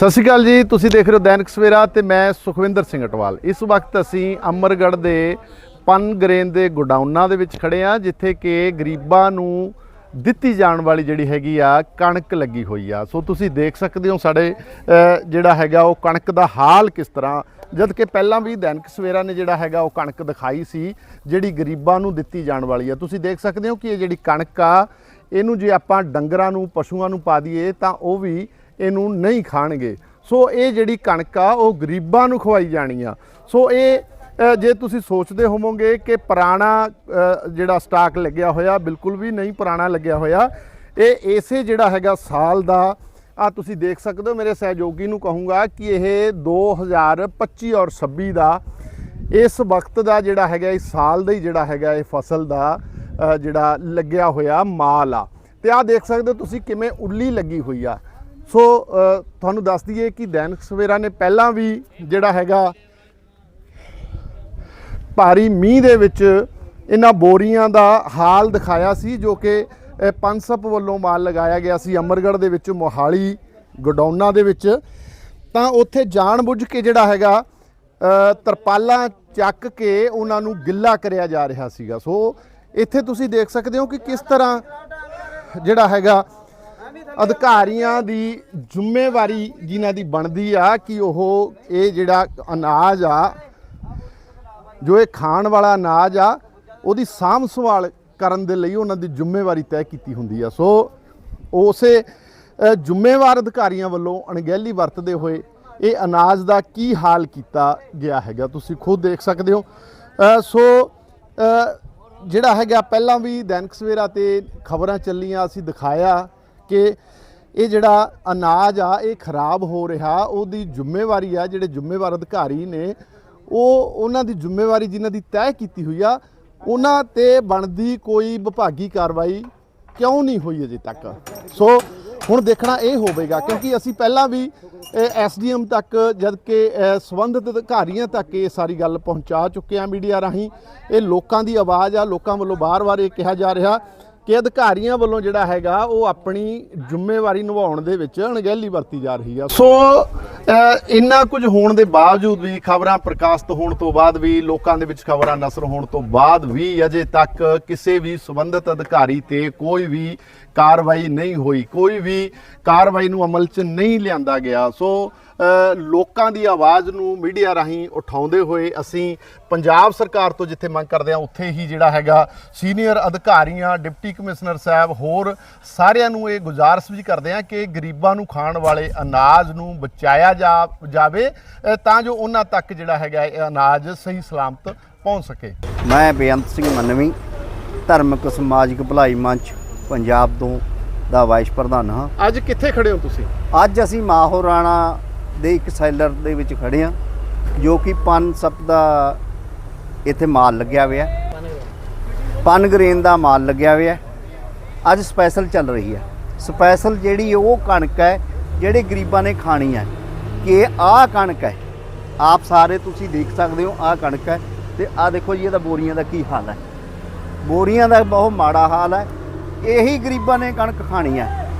ਸਤਿ ਸ਼੍ਰੀ ਅਕਾਲ ਜੀ, ਤੁਸੀਂ ਦੇਖ ਰਹੇ ਹੋ ਦੈਨਿਕ ਸਵੇਰਾ ਤੇ ਮੈਂ ਸੁਖਵਿੰਦਰ ਸਿੰਘ ਅਟਵਾਲ। ਇਸ ਵਕਤ ਅਸੀਂ ਅਮਰਗੜ੍ਹ ਦੇ ਪਨਗਰੇਨ ਦੇ ਗੋਡਾਊਨਾਂ ਦੇ ਵਿੱਚ ਖੜੇ ਆ ਜਿੱਥੇ ਕਿ ਗਰੀਬਾਂ ਨੂੰ ਦਿੱਤੀ ਜਾਣ ਵਾਲੀ ਜਿਹੜੀ ਹੈਗੀ ਆ, ਕਣਕ ਲੱਗੀ ਹੋਈ ਆ। ਸੋ ਤੁਸੀਂ ਦੇਖ ਸਕਦੇ ਹੋ ਸਾਡੇ ਜਿਹੜਾ ਹੈਗਾ ਉਹ ਕਣਕ ਦਾ ਹਾਲ ਕਿਸ ਤਰ੍ਹਾਂ। ਜਦ ਕਿ ਪਹਿਲਾਂ ਵੀ ਦੈਨਿਕ ਸਵੇਰਾ ਨੇ ਜਿਹੜਾ ਹੈਗਾ ਉਹ ਕਣਕ ਦਿਖਾਈ ਸੀ, ਜਿਹੜੀ ਗਰੀਬਾਂ ਨੂੰ ਦਿੱਤੀ ਜਾਣ ਵਾਲੀ ਆ। ਤੁਸੀਂ ਦੇਖ ਸਕਦੇ ਹੋ ਕਿ ਇਹ ਜਿਹੜੀ ਕਣਕ ਆ, ਇਹਨੂੰ ਜੇ ਆਪਾਂ ਡੰਗਰਾਂ ਨੂੰ, ਪਸ਼ੂਆਂ ਨੂੰ ਪਾ ਦਈਏ, ਤਾਂ ਉਹ ਵੀ ਇਹਨੂੰ ਨਹੀਂ ਖਾਣਗੇ। ਸੋ ਇਹ ਜਿਹੜੀ ਕਣਕ ਆ, ਉਹ ਗਰੀਬਾਂ ਨੂੰ ਖਵਾਈ ਜਾਣੀ ਆ। ਸੋ ਇਹ ਜੇ ਤੁਸੀਂ ਸੋਚਦੇ ਹੋਵੋਗੇ ਕਿ ਪੁਰਾਣਾ ਜਿਹੜਾ ਸਟਾਕ ਲੱਗਿਆ ਹੋਇਆ, ਬਿਲਕੁਲ ਵੀ ਨਹੀਂ ਪੁਰਾਣਾ ਲੱਗਿਆ ਹੋਇਆ, ਇਹ ਇਸੇ ਜਿਹੜਾ ਹੈਗਾ ਸਾਲ ਦਾ, ਆ ਤੁਸੀਂ ਦੇਖ ਸਕਦੇ ਹੋ, ਮੇਰੇ ਸਹਿਯੋਗੀ ਨੂੰ ਕਹੂੰਗਾ ਕਿ ਇਹ 2025 ਔਰ 26 ਦਾ, ਇਸ ਵਕਤ ਦਾ ਜਿਹੜਾ ਹੈਗਾ, ਇਸ ਸਾਲ ਦਾ ਹੀ ਜਿਹੜਾ ਹੈਗਾ, ਇਹ ਫਸਲ ਦਾ ਜਿਹੜਾ ਲੱਗਿਆ ਹੋਇਆ ਮਾਲ ਆ। ਤੇ ਆ ਦੇਖ ਸਕਦੇ ਹੋ ਤੁਸੀਂ ਕਿਵੇਂ ਉੱਲੀ ਲੱਗੀ ਹੋਈ ਆ। ਸੋ ਤੁਹਾਨੂੰ ਦੱਸ ਦਈਏ ਕਿ ਦੈਨਿਕ ਸਵੇਰਾ ਨੇ ਪਹਿਲਾਂ ਵੀ ਜਿਹੜਾ ਹੈਗਾ ਭਾਰੀ ਮੀਂਹ ਦੇ ਵਿੱਚ ਇਹਨਾਂ ਬੋਰੀਆਂ ਦਾ ਹਾਲ ਦਿਖਾਇਆ ਸੀ, ਜੋ ਕਿ ਪੰਸਪ ਵੱਲੋਂ ਮਾਲ ਲਗਾਇਆ ਗਿਆ ਸੀ। ਅਮਰਗੜ੍ਹ ਦੇ ਵਿੱਚ ਮੋਹਾਲੀ ਗੋਡਾਊਨਾਂ ਦੇ ਵਿੱਚ। ਤਾਂ ਉੱਥੇ ਜਾਣਬੁੱਝ ਕੇ ਜਿਹੜਾ ਹੈਗਾ ਤਰਪਾਲਾਂ ਚੱਕ ਕੇ ਉਹਨਾਂ ਨੂੰ ਗਿੱਲਾ ਕਰਿਆ ਜਾ ਰਿਹਾ ਸੀਗਾ। ਸੋ, ਇੱਥੇ ਤੁਸੀਂ ਦੇਖ ਸਕਦੇ ਹੋ ਕਿ ਕਿਸ ਤਰ੍ਹਾਂ ਜਿਹੜਾ ਹੈਗਾ ਅਧਿਕਾਰੀਆਂ ਦੀ ਜ਼ਿੰਮੇਵਾਰੀ ਜਿਨ੍ਹਾਂ ਦੀ ਬਣਦੀ ਆ ਕਿ ਉਹ ਇਹ ਜਿਹੜਾ ਅਨਾਜ ਆ, ਜੋ ਇਹ ਖਾਣ ਵਾਲਾ ਅਨਾਜ ਆ, ਉਹਦੀ ਸਾਂਭ ਸੰਭਾਲ ਕਰਨ ਦੇ ਲਈ ਉਹਨਾਂ ਦੀ ਜ਼ਿੰਮੇਵਾਰੀ ਤੈਅ ਕੀਤੀ ਹੁੰਦੀ ਆ। ਸੋ ਉਸੇ ਜ਼ਿੰਮੇਵਾਰ ਅਧਿਕਾਰੀਆਂ ਵੱਲੋਂ ਅਣਗਹਿਲੀ ਵਰਤਦੇ ਹੋਏ ਇਹ ਅਨਾਜ ਦਾ ਕੀ ਹਾਲ ਕੀਤਾ ਗਿਆ ਹੈਗਾ, ਤੁਸੀਂ ਖੁਦ ਦੇਖ ਸਕਦੇ ਹੋ। ਸੋ ਜਿਹੜਾ ਹੈਗਾ, ਪਹਿਲਾਂ ਵੀ ਦੈਨਿਕ ਸਵੇਰਾ ਤੇ ਖਬਰਾਂ ਚੱਲੀਆਂ, ਅਸੀਂ ਦਿਖਾਇਆ ਕਿ ਇਹ ਜਿਹੜਾ ਅਨਾਜ ਆ ਇਹ ਖਰਾਬ ਹੋ ਰਿਹਾ ਉਹਦੀ ਜ਼ਿੰਮੇਵਾਰੀ ਆ ਜਿਹੜੇ ਜ਼ਿੰਮੇਵਾਰ ਅਧਿਕਾਰੀ ਨੇ ਉਹ ਉਹਨਾਂ ਦੀ ਜ਼ਿੰਮੇਵਾਰੀ ਜਿਨ੍ਹਾਂ ਦੀ ਤੈਅ ਕੀਤੀ ਹੋਈ ਆ ਉਹਨਾਂ ਤੇ ਬਣਦੀ ਕੋਈ ਵਿਭਾਗੀ ਕਾਰਵਾਈ ਕਿਉਂ ਨਹੀਂ ਹੋਈ ਅਜੇ ਤੱਕ? ਸੋ ਹੁਣ ਦੇਖਣਾ ਇਹ ਹੋਵੇਗਾ ਕਿਉਂਕਿ ਅਸੀਂ ਪਹਿਲਾਂ ਵੀ ਐਸਡੀਐਮ ਤੱਕ ਜਦ ਕਿ ਅ, ਸੰਬੰਧਿਤ ਅਧਿਕਾਰੀਆਂ ਤੱਕ ਇਹ ਸਾਰੀ ਗੱਲ ਪਹੁੰਚਾ ਚੁੱਕੇ ਆ ਮੀਡੀਆ ਰਾਹੀਂ। ਇਹ ਲੋਕਾਂ ਦੀ ਆਵਾਜ਼ ਆ ਲੋਕਾਂ ਵੱਲੋਂ ਬਾਰ-ਬਾਰ ਇਹ ਕਿਹਾ ਜਾ ਰਿਹਾ। ਕਿ ਅਧਿਕਾਰੀਆਂ ਵੱਲੋਂ ਜਿਹੜਾ ਹੈਗਾ ਉਹ ਆਪਣੀ ਜ਼ਿੰਮੇਵਾਰੀ ਨਿਭਾਉਣ ਦੇ ਵਿੱਚ ਅਣਗਹਿਲੀ ਵਰਤੀ ਜਾ ਰਹੀ ਆ। ਸੋ ਅ, ਇੰਨਾ ਕੁਝ ਹੋਣ ਦੇ ਬਾਵਜੂਦ ਵੀ ਖਬਰਾਂ ਪ੍ਰਕਾਸ਼ਿਤ ਹੋਣ ਤੋਂ ਬਾਅਦ ਵੀ ਲੋਕਾਂ ਦੇ ਵਿੱਚ ਖਬਰਾਂ ਨਸਰ ਹੋਣ ਤੋਂ ਬਾਅਦ ਵੀ ਅਜੇ ਤੱਕ ਕਿਸੇ ਵੀ ਸੰਬੰਧਿਤ ਅਧਿਕਾਰੀ ਤੇ ਕੋਈ ਵੀ ਕਾਰਵਾਈ ਨਹੀਂ ਹੋਈ। ਕੋਈ ਵੀ ਕਾਰਵਾਈ ਨੂੰ ਅਮਲ 'ਚ ਨਹੀਂ ਲਿਆਂਦਾ ਗਿਆ। ਸੋ ਲੋਕਾਂ ਦੀ ਆਵਾਜ਼ ਨੂੰ ਮੀਡੀਆ ਰਾਹੀਂ ਉਠਾਉਂਦੇ ਹੋਏ ਅਸੀਂ ਪੰਜਾਬ ਸਰਕਾਰ ਤੋਂ ਜਿੱਥੇ ਮੰਗ ਕਰਦੇ ਹਾਂ ਉੱਥੇ ਹੀ ਜਿਹੜਾ ਹੈਗਾ ਸੀਨੀਅਰ ਅਧਿਕਾਰੀਆਂ ਡਿਪਟੀ ਕਮਿਸ਼ਨਰ ਸਾਹਿਬ ਹੋਰ ਸਾਰਿਆਂ ਨੂੰ ਇਹ ਗੁਜ਼ਾਰਿਸ਼ ਵੀ ਕਰਦੇ ਹਾਂ ਕਿ ਗਰੀਬਾਂ ਨੂੰ ਖਾਣ ਵਾਲੇ ਅਨਾਜ ਨੂੰ ਬਚਾਇਆ ਜਾ ਜਾਵੇ ਤਾਂ ਜੋ ਉਹਨਾਂ ਤੱਕ ਜਿਹੜਾ ਹੈਗਾ ਇਹ ਅਨਾਜ ਸਹੀ ਸਲਾਮਤ ਪਹੁੰਚ ਸਕੇ। ਮੈਂ ਬੇਅੰਤ ਸਿੰਘ ਮੰਨਵੀ ਧਾਰਮਿਕ ਸਮਾਜਿਕ ਭਲਾਈ ਮੰਚ ਪੰਜਾਬ ਤੋਂ ਦਾ ਵਾਈਸ ਪ੍ਰਧਾਨ ਹਾਂ। ਅੱਜ ਕਿੱਥੇ ਖੜੇ ਹੋ ਤੁਸੀਂ? ਅੱਜ ਅਸੀਂ ਮਾਹੌ ਰਾਣਾ ਦੇ ਇੱਕ ਸੈਲਰ ਦੇ ਵਿੱਚ ਖੜੇ ਹਾਂ, ਜੋ ਕਿ ਪਨ ਸਪ ਦਾ ਇੱਥੇ ਮਾਲ ਲੱਗਿਆ ਹੋਇਆ ਪਨ ਗ੍ਰੇਨ ਦਾ ਮਾਲ ਲੱਗਿਆ ਹੋਇਆ ਅੱਜ ਸਪੈਸ਼ਲ ਚੱਲ ਰਹੀ ਹੈ। ਸਪੈਸ਼ਲ ਜਿਹੜੀ ਉਹ ਕਣਕ ਹੈ, ਜਿਹੜੇ ਗਰੀਬਾਂ ਨੇ ਖਾਣੀ ਹੈ, ਕਿ ਆਹ ਕਣਕ ਹੈ। ਆਪ ਸਾਰੇ ਤੁਸੀਂ ਦੇਖ ਸਕਦੇ ਹੋ, ਆਹ ਕਣਕ ਹੈ ਤੇ ਆਹ ਦੇਖੋ ਜੀ, ਇਹਦਾ ਬੋਰੀਆਂ ਦਾ ਕੀ ਹਾਲ ਹੈ। ਬੋਰੀਆਂ ਦਾ ਬਹੁਤ ਮਾੜਾ ਹਾਲ ਹੈ। ਇਹੀ ਗਰੀਬਾਂ ਨੇ ਕਣਕ ਖਾਣੀ ਹੈ।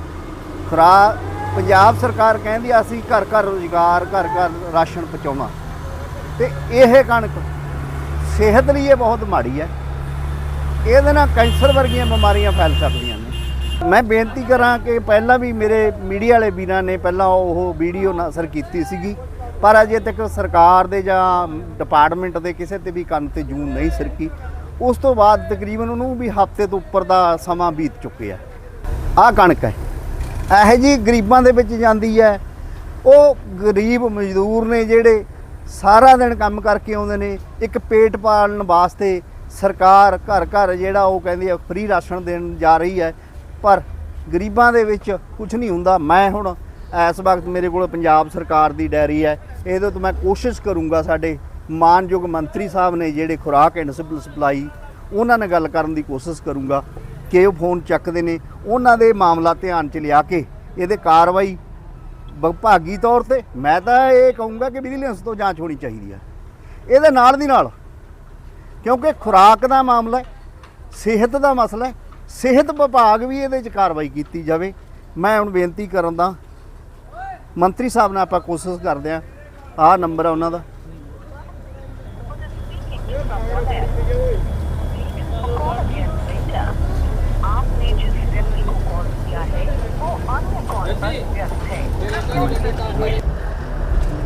ਖਰਾ ਪੰਜਾਬ ਸਰਕਾਰ ਕਹਿੰਦੀ ਆ, ਅਸੀਂ ਘਰ ਘਰ ਰੋਜ਼ਗਾਰ, ਘਰ ਘਰ ਰਾਸ਼ਨ ਪਹੁੰਚਾਉਣਾ। ਤੇ ਇਹ ਕਣਕ ਸਿਹਤ ਲਈ ਇਹ ਬਹੁਤ ਮਾੜੀ ਹੈ। ਇਹਦੇ ਨਾਲ ਕੈਂਸਰ ਵਰਗੀਆਂ ਬਿਮਾਰੀਆਂ ਫੈਲ ਸਕਦੀਆਂ ਨੇ। ਮੈਂ ਬੇਨਤੀ ਕਰਾਂ ਕਿ ਪਹਿਲਾਂ ਵੀ ਮੇਰੇ ਮੀਡੀਆ ਵਾਲੇ ਵੀਰਾਂ ਨੇ ਪਹਿਲਾਂ ਉਹ ਵੀਡੀਓ ਨਸਰ ਕੀਤੀ ਸੀਗੀ, ਪਰ ਅਜੇ ਤੱਕ ਸਰਕਾਰ ਦੇ ਜਾਂ ਡਿਪਾਰਟਮੈਂਟ ਦੇ ਕਿਸੇ ਤੇ ਵੀ ਕੰਨ ਤੇ ਜੂਨ ਨਹੀਂ ਸਰਕੀ। ਉਸ ਤੋਂ ਬਾਅਦ ਤਕਰੀਬਨ ਉਹਨੂੰ ਵੀ ਹਫ਼ਤੇ ਤੋਂ ਉੱਪਰ ਦਾ ਸਮਾਂ ਬੀਤ ਚੁੱਕਿਆ। ਆਹ ਕਣਕ ਹੈ। ਇਹੋ ਜੀ ਗਰੀਬਾਂ ਦੇ ਵਿੱਚ ਜਾਂਦੀ ਹੈ। ਉਹ ਗਰੀਬ ਮਜ਼ਦੂਰ ਨੇ ਜਿਹੜੇ ਸਾਰਾ ਦਿਨ ਕੰਮ ਕਰਕੇ ਆਉਂਦੇ ਨੇ, ਇੱਕ ਪੇਟ ਪਾਲਣ ਵਾਸਤੇ ਸਰਕਾਰ ਘਰ ਘਰ ਜਿਹੜਾ ਉਹ ਕਹਿੰਦੀ ਆ ਫ੍ਰੀ ਰਾਸ਼ਨ ਦੇਣ ਜਾ ਰਹੀ ਹੈ। ਪਰ ਗਰੀਬਾਂ ਦੇ ਵਿੱਚ ਕੁਝ ਨਹੀਂ ਹੁੰਦਾ। ਮੈਂ ਹੁਣ ਇਸ ਵਕਤ ਮੇਰੇ ਕੋਲ ਪੰਜਾਬ ਸਰਕਾਰ ਦੀ ਡੈਰੀ ਹੈ। ਇਹਦੇ ਤੋਂ ਮੈਂ ਕੋਸ਼ਿਸ਼ ਕਰੂੰਗਾ ਸਾਡੇ ਮਾਨਯੋਗ ਮੰਤਰੀ ਸਾਹਿਬ ਨੇ ਜਿਹੜੇ ਖੁਰਾਕ ਐਂਡ ਸਿਵਲ ਸਪਲਾਈ ਉਹਨਾਂ ਨਾਲ ਗੱਲ ਕਰਨ ਦੀ ਕੋਸ਼ਿਸ਼ ਕਰੂੰਗਾ। ਕਿ ਉਹ ਫੋਨ ਚੱਕਦੇ ਨੇ, ਉਹਨਾਂ ਦੇ ਮਾਮਲਾ ਧਿਆਨ 'ਚ ਲਿਆ ਕੇ ਇਹਦੇ ਕਾਰਵਾਈ ਵਿਭਾਗੀ ਤੌਰ ਤੇ ਮੈਂ ਤਾਂ ਇਹ ਕਹੂੰਗਾ ਕਿ ਵਿਜੀਲੈਂਸ ਤੋਂ ਜਾਂਚ ਹੋਣੀ ਚਾਹੀਦੀ ਹੈ ਇਹਦੇ ਨਾਲ ਦੀ ਨਾਲ, ਕਿਉਂਕਿ ਖੁਰਾਕ ਦਾ ਮਾਮਲਾ ਹੈ, ਸਿਹਤ ਦਾ ਮਸਲਾ ਹੈ, ਸਿਹਤ ਵਿਭਾਗ ਵੀ ਇਹਦੇ 'ਚ ਕਾਰਵਾਈ ਕੀਤੀ ਜਾਵੇ। ਮੈਂ ਹੁਣ ਬੇਨਤੀ ਕਰਨ ਦਾ, ਮੰਤਰੀ ਸਾਹਿਬ ਨਾਲ ਆਪਾਂ ਕੋਸ਼ਿਸ਼ ਕਰਦੇ ਆ ਆਹ ਨੰਬਰ ਆ ਉਹਨਾਂ ਦਾ।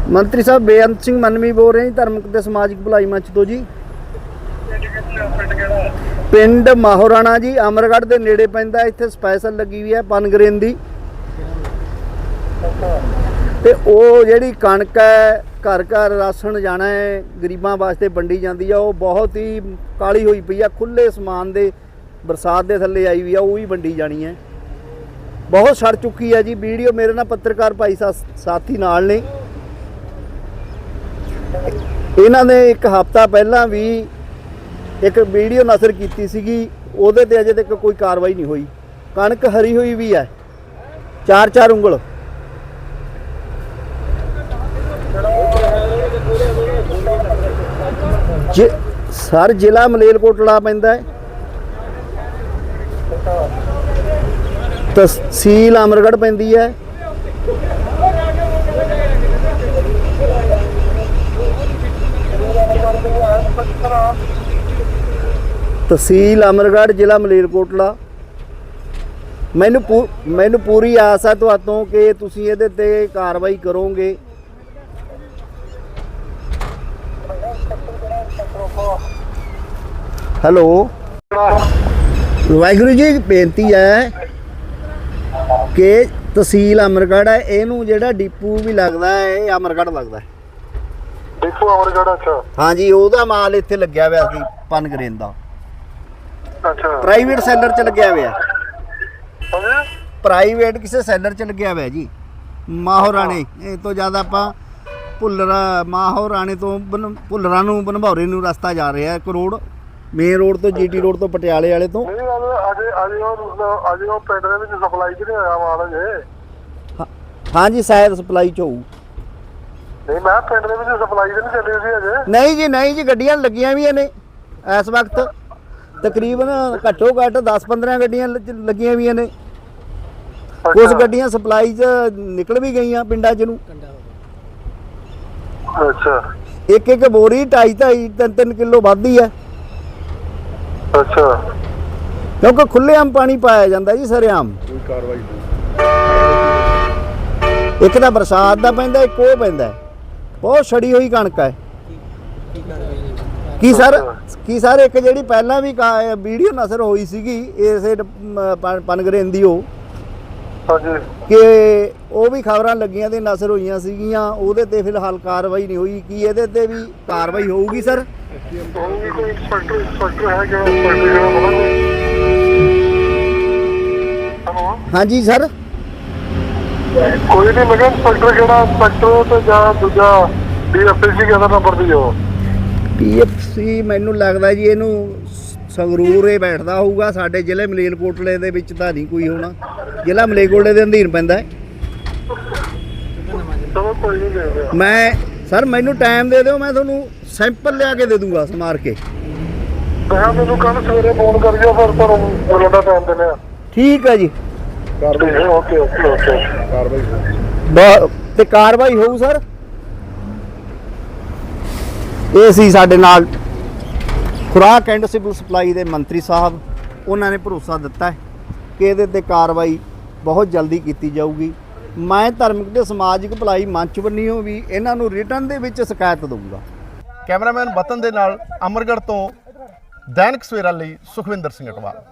ਮੰਤਰੀ ਸਾਹਿਬ, ਬੇਅੰਤ ਸਿੰਘ ਮਨਮੀ ਬੋਲ ਰਹੇ ਜੀ, ਧਾਰਮਿਕ ਤੇ ਸਮਾਜਿਕ ਭਲਾਈ ਮੰਚ ਤੋਂ ਜੀ। ਪਿੰਡ ਮਾਹੌਰਾਣਾ ਜੀ, ਅਮਰਗੜ੍ਹ ਦੇ ਨੇੜੇ ਪੈਂਦਾ, ਇੱਥੇ ਸਪੈਸ਼ਲ ਲੱਗੀ ਹੋਈ ਹੈ ਪਨਗਰੇਨ ਦੀ। ਤੇ ਉਹ ਜਿਹੜੀ ਕਣਕ ਹੈ, ਘਰ ਘਰ ਰਾਸ਼ਨ ਜਾਣਾ ਹੈ, ਗਰੀਬਾਂ ਵਾਸਤੇ ਵੰਡੀ ਜਾਂਦੀ ਆ, ਉਹ ਬਹੁਤ ਹੀ ਕਾਲੀ ਹੋਈ ਪਈ ਆ ਖੁੱਲੇ ਸਮਾਨ ਦੇ ਬਰਸਾਤ ਦੇ ਥੱਲੇ ਆਈ ਵੀ ਆ, ਉਹ ਹੀ ਵੰਡੀ ਜਾਣੀ ਹੈ। ਬਹੁਤ ਸੜ ਚੁੱਕੀ ਹੈ ਜੀ, ਵੀਡੀਓ ਮੇਰੇ ਨਾਲ ਪੱਤਰਕਾਰ ਭਾਈ ਸਾ- ਸਾਥੀ ਨਾਲ ਨੇ। ਇਹਨਾਂ ਨੇ ਇੱਕ ਹਫ਼ਤਾ ਪਹਿਲਾਂ ਵੀ ਇੱਕ ਵੀਡੀਓ ਨਸ਼ਰ ਕੀਤੀ ਸੀਗੀ, ਉਹਦੇ ਤੇ ਅਜੇ ਤੱਕ ਕੋਈ ਕਾਰਵਾਈ ਨਹੀਂ ਹੋਈ। ਕਣਕ ਹਰੀ ਹੋਈ ਵੀ ਹੈ। ਚਾਰ ਚਾਰ ਉਂਗਲ। ਜੇ ਸਰ, ਜ਼ਿਲ੍ਹਾ ਮਲੇਰਕੋਟਲਾ ਪੈਂਦਾ ਹੈ। ਤਹਿਸੀਲ ਅਮਰਗੜ੍ਹ ਪੈਂਦੀ ਹੈ। ਤਹਿਸੀਲ ਅਮਰਗੜ੍ਹ, ਜ਼ਿਲ੍ਹਾ ਮਲੇਰਕੋਟਲਾ। ਮੈਨੂੰ ਪੂ- ਮੈਨੂੰ ਪੂਰੀ ਆਸ ਹੈ ਤੁਹਾਤੋਂ ਕਿ ਤੁਸੀਂ ਇਹਦੇ ਤੇ ਕਾਰਵਾਈ ਕਰੋਗੇ। ਹੈਲੋ। ਵਾਹਿਗੁਰੂ ਜੀ, ਬੇਨਤੀ ਹੈ ਕਿ ਤਹਿਸੀਲ ਅਮਰਗੜ੍ਹ ਹੈ। ਇਹਨੂੰ ਜਿਹੜਾ ਡਿਪੂ ਵੀ ਲੱਗਦਾ ਹੈ, ਇਹ ਅਮਰਗੜ੍ਹ ਲੱਗਦਾ ਹੈ। ਦੇਖੋ ਅਮਰਗੜ੍ਹ ਅੱਛਾ। ਹਾਂਜੀ ਉਹਦਾ ਮਾਲ ਇੱਥੇ ਲੱਗਿਆ ਹੋਇਆ ਸੀ ਪਨਗਰੇਨ ਦਾ। ਅੱਛਾ। ਪ੍ਰਾਈਵੇਟ ਸੈਲਰ ਚ ਲੱਗਿਆ ਹੋਇਆ। ਹਾਂਜੀ ਪ੍ਰਾਈਵੇਟ ਕਿਸੇ ਸੈਲਰ ਚ ਲੱਗਿਆ ਹੋਇਆ ਜੀ। ਮਾਹੌਰਾਣੇ ਇਹ ਤੋਂ ਜ਼ਿਆਦਾ ਆਪਾਂ ਭੁੱਲਰਾ ਮਾਹੌਰਾਣੇ ਤੋਂ ਭੁੱਲਰਾਂ ਨੂੰ ਬਨਭੌਰੇ ਨੂੰ ਰਸਤਾ ਜਾ ਰਿਹਾ ਹੈ ਕਰੋੜ ਮੇਨ ਰੋਡ ਤੋਂ ਜੀਟੀ ਰੋਡ ਤੋਂ ਪਟਿਆਲੇ ਵਾਲੇ ਤੋਂ। ਨਹੀਂ ਗੱਲ ਅਜੇ ਅਜੇ ਉਹ ਅਜੇ ਉਹ ਪਿੰਡ ਦੇ ਵਿੱਚ ਸਪਲਾਈ ਕਿ ਨਹੀਂ ਮਾਲ ਹਾਂਜੀ ਸ਼ਾਇਦ ਸਪਲਾਈ ਚ ਹੋਊ। ਨਹੀਂ ਮੈਂ ਕਿਹਾ ਪਿੰਡ ਦੇ ਵਿੱਚ ਸਪਲਾਈ ਤੇ ਨਹੀਂ ਚੱਲੀ ਸੀ ਅਜੇ ਨਹੀਂ ਜੀ ਨਹੀਂ ਜੀ ਗੱਡੀਆਂ ਲੱਗੀਆਂ ਵੀਆਂ ਨੇ ਇਸ ਵਕਤ। ਤਕਰੀਬਨ ਘੱਟੋ ਘੱਟ 10-15 ਗੱਡੀਆਂ ਲ- ਲੱਗੀਆਂ ਵੀਆਂ ਨੇ ਕੁਝ ਗੱਡੀਆਂ ਸਪਲਾਈ 'ਚ ਨਿਕਲ ਵੀ ਗਈਆਂ ਪਿੰਡਾਂ 'ਚ ਨੂੰ। ਅੱਛਾ। ਇੱਕ ਇੱਕ ਬੋਰੀ 2.5 2.5 3-3 ਕਿਲੋ ਵੱਧਦੀ ਹੈ ਅੱਛਾ। ਕਿਉਂਕਿ ਖੁੱਲ੍ਹੇਆਮ ਪਾਣੀ ਪਾਇਆ ਜਾਂਦਾ ਜੀ ਸਰੇਆਮ ਇੱਕ ਤਾਂ ਬਰਸਾਤ ਦਾ ਪੈਂਦਾ ਇੱਕ ਉਹ ਪੈਂਦਾ। ਹੈ। ਬਹੁਤ ਛੜੀ ਹੋਈ ਕਣਕ ਹੈ। ਕੀ ਸਰ ਕੀ ਸਰ ਇੱਕ ਜਿਹੜੀ ਪਹਿਲਾਂ ਵੀ ਵੀਡੀਓ ਨਸਰ ਹੋਈ ਸੀਗੀ ਇਸੇ ਪਨਗਰੇਨ ਦੀ ਉਹ। ਕਿ ਉਹ ਵੀ ਖਬਰਾਂ ਲੱਗੀਆਂ ਤੇ ਨਸਰ ਹੋਈਆਂ ਸੀਗੀਆਂ ਉਹਦੇ ਤੇ ਫਿਲਹਾਲ ਕਾਰਵਾਈ ਨਹੀਂ ਹੋਈ। ਕੀ ਇਹਦੇ ਤੇ ਵੀ ਕਾਰਵਾਈ ਹੋਊਗੀ ਸਰ? ਜਿਹੜਾ ਹਾਂਜੀ ਸਰ। ਕੋਈ ਨਹੀਂ ਮੈਂ ਕਿਹਾ ਇੰਸਪੈਕਟਰ ਕਿਹੜਾ ਇੰਸਪੈਕਟਰ ਤੇ ਜਾਂ ਦੂਜਾ? ਡੀਐਫਸੀ ਕਿਹਦਾ ਨੰਬਰ ਦੀ ਉਹ? ਪੀਐਫਸੀ ਮੈਨੂੰ ਲੱਗਦਾ ਜੀ ਇਹਨੂੰ ਸੰਗਰੂਰ ਇਹ ਬੈਠਦਾ ਹੋਊਗਾ। ਸਾਡੇ ਜ਼ਿਲ੍ਹੇ ਮਲੇਰਕੋਟਲੇ ਦੇ ਵਿੱਚ ਤਾਂ ਨਹੀਂ ਕੋਈ ਹੋਣਾ। ਜ਼ਿਲ੍ਹਾ ਮਲੇਰਕੋਟਲੇ ਦੇ ਅਧੀਨ ਪੈਂਦਾ ਹੈ। ਮੈਂ ਸਰ ਮੈਨੂੰ ਟਾਈਮ ਦੇ ਦਿਓ ਮੈਂ ਤੁਹਾਨੂੰ ਸੈਂਪਲ ਲਿਆ ਕੇ ਦੇ ਦੂੰਗਾ ਸਮਾਰ ਕੇ। ਮੈਂ ਮੈਨੂੰ ਕੱਲ ਸਵੇਰੇ ਫੋਨ ਕਰਿਓ ਫਿਰ ਤੁਹਾਨੂੰ ਬੋਲਣ ਦਾ ਟਾਈਮ ਆ ਠੀਕ ਹੈ ਜੀ। Okay okay okay. ਬ- ਤੇ ਕਾਰਵਾਈ ਹੋਊ ਸਰ? ਇਹ ਸੀ ਸਾਡੇ ਨਾਲ ਖੁਰਾਕ ਐਂਡ ਸਿਵਲ ਸਪਲਾਈ ਦੇ ਮੰਤਰੀ ਸਾਹਿਬ। ਉਹਨਾਂ ਨੇ ਭਰੋਸਾ ਦਿੱਤਾ ਹੈ ਕਿ ਇਹਦੇ ਤੇ ਕਾਰਵਾਈ ਬਹੁਤ ਜਲਦੀ ਕੀਤੀ ਜਾਊਗੀ। ਮੈਂ ਧਾਰਮਿਕ ਤੇ ਸਮਾਜਿਕ ਭਲਾਈ ਮੰਚ ਵੱਲੋਂ ਵੀ ਇਹਨਾਂ ਨੂੰ ਰਿਟਰਨ ਦੇ ਵਿੱਚ ਸ਼ਿਕਾਇਤ ਦਊਂਗਾ। ਕੈਮਰਾਮੈਨ ਵਤਨ ਦੇ ਨਾਲ ਅਮਰਗੜ੍ਹ ਤੋਂ ਦੈਨਿਕ ਸਵੇਰਾ ਲਈ ਸੁਖਵਿੰਦਰ ਸਿੰਘ ਅਟਵਾਲ